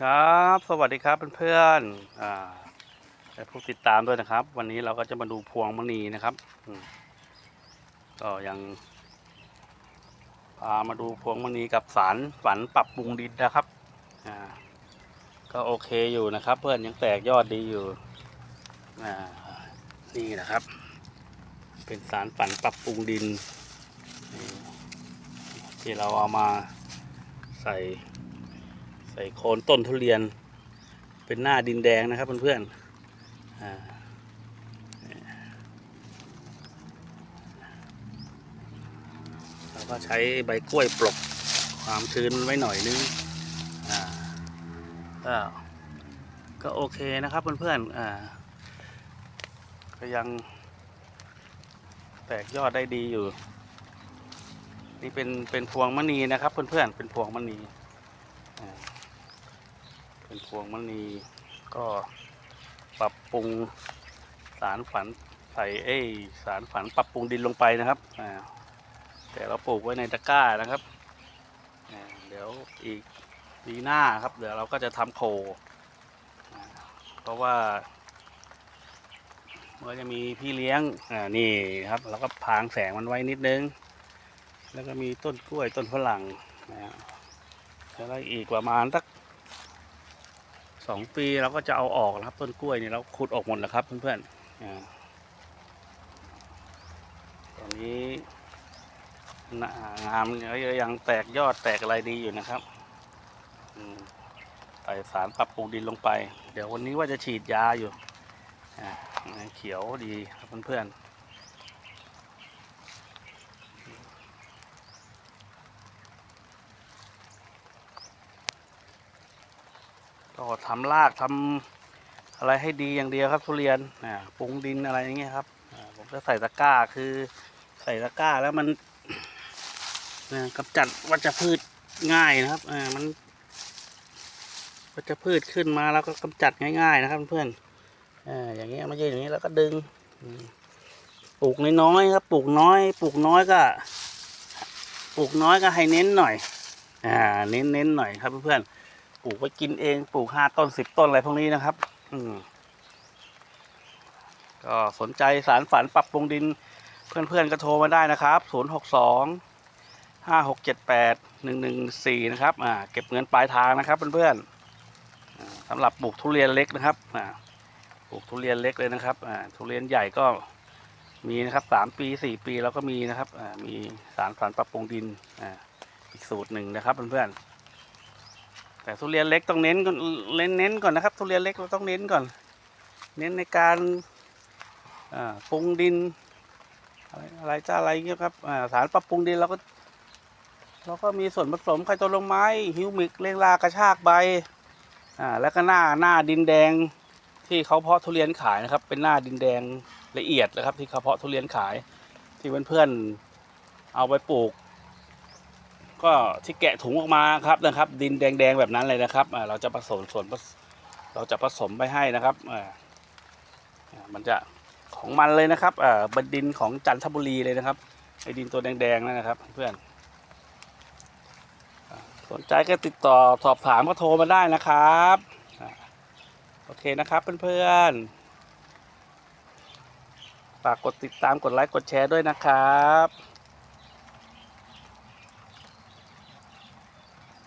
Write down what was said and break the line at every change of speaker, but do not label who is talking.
ครับ สวัสดีครับเพื่อนๆอ่าและผู้ติดตามด้วยนะครับ วันนี้เราก็จะมาดูพวงมณีนะครับก็ยังพามาดูพวงมณีกับสารฝันปรับปรุงดินนะครับอ่าก็โอเคอยู่นะครับ เพื่อนยังแตกยอดดีอยู่อ่านี่นะครับ เป็นสารฝันปรับปรุงดิน ที่เราเอามาใส่ ใส่โคนต้นทุเรียน เป็นหน้าดินแดงนะครับเพื่อนๆอ่าเราก็ใช้ใบกล้วยปลกความชื้นไว้หน่อยนึงก็ก็โอเคนะครับเพื่อนๆก็ยังแตกยอดได้ดีอยู่ นี่เป็นเป็นพวงมณีนะครับเพื่อนๆเป็นพวงมณี เป็นพวงมณีก็ปรับปรุงสารฝันใส่เอ้สารฝันปรับปรุงดินลงไปนะครับอ่าแต่เราปลูกไว้ในตะกร้านะครับอ่าเดี๋ยวอีกปีหน้าครับ เดี๋ยวเราก็จะทำโคอ่าเพราะว่ามันก็จะมีพี่เลี้ยง อ่า นี่ครับ เราก็พางแสงมันไว้นิดนึง แล้วก็มีต้นกล้วยต้นฝรั่งนะแล้วก็อีกประมาณสัก สองปีเราก็จะเอาออกนะครับ ต้นกล้วยนี่เราขุดออกหมดแล้วครับ เพื่อนๆตอนนี้นางามเนี่ยยังแตกยอดแตกอะไรดีอยู่นะครับใส่สารปรับปรุงดินลงไป เดี๋ยววันนี้ว่าจะฉีดยาอยู่เขียวดีครับเพื่อนๆ ก็ทำรากทำอะไรให้ดีอย่างเดียวครับทุเรียนอ่าปรุงดินอะไรอย่างเงี้ยครับผมจะใส่ตะกร้าคือ ใส่ตะกร้าแล้วมันกำจัดวัชพืชง่ายนะครับอ่ามันวัชพืชขึ้นมาแล้วก็กำจัดง่าย ๆ นะครับเพื่อนอ่าอย่างเงี้ยไม่ใช่อย่างนี้แล้วก็ดึงปลูกน้อยๆครับปลูกน้อย ปลูกน้อยก็ปลูกน้อยก็ให้เน้นหน่อย อ่า เน้นเน้นหน่อยครับเพื่อน ปลูกไว้กินเองปลูกห้าต้นสิบต้นอะไรพวกนี้นะครับ อืมก็สนใจสารฝันปรับปรุงดิน เพื่อนๆก็โทรมาได้นะครับศูนย์หกสองห้าหกเจ็ดแปดหนึ่งหนึ่งสี่นะครับ อ่า เก็บเงินปลายทางนะครับเพื่อนๆอ่าสำหรับปลูกทุเรียนเล็กนะครับ อ่า ปลูกทุเรียนเล็กเลยนะครับ อ่า ทุเรียนใหญ่ก็มีนะครับสามปีสี่ปีแล้วก็มีนะครับ อ่า มีสารฝันปรับปรุงดิน อ่า อีกสูตรหนึ่งนะครับเพื่อนๆ แต่ทุเรียนเล็กต้องเน้นก่อนเน้นเน้นก่อนนะครับ ทุเรียนเล็กเราต้องเน้นก่อน เน้นในการปรุงดิน อะไรจ้าอะไรเงี้ยครับสารปรับปรุงดินเราก็เราก็มีส่วนผสมไคโตโลไม้ฮิวมิกเร่งรากระชากใบอ่าแล้วก็หน้าหน้าดินแดงที่เขาเพาะทุเรียนขายนะครับ เป็นหน้าดินแดงละเอียดนะครับ ที่เขาเพาะทุเรียนขายที่เพื่อนๆเอาไปปลูก ก็ที่แกะถุงออกมาครับนะครับ ดินแดงๆแบบนั้นเลยนะครับเราจะผสมส่วนเราจะผสมไปให้นะครับมันจะของมันเลยนะครับอ่าเป็นดินของจันทบุรีเลยนะครับไอ้ดินตัวแดงๆนั่นนะครับ เพื่อนสนใจก็ติดต่อสอบถามก็โทรมาได้นะครับโอเคนะครับเพื่อนๆฝากกดติดตามกดไลค์กดแชร์ด้วยนะครับ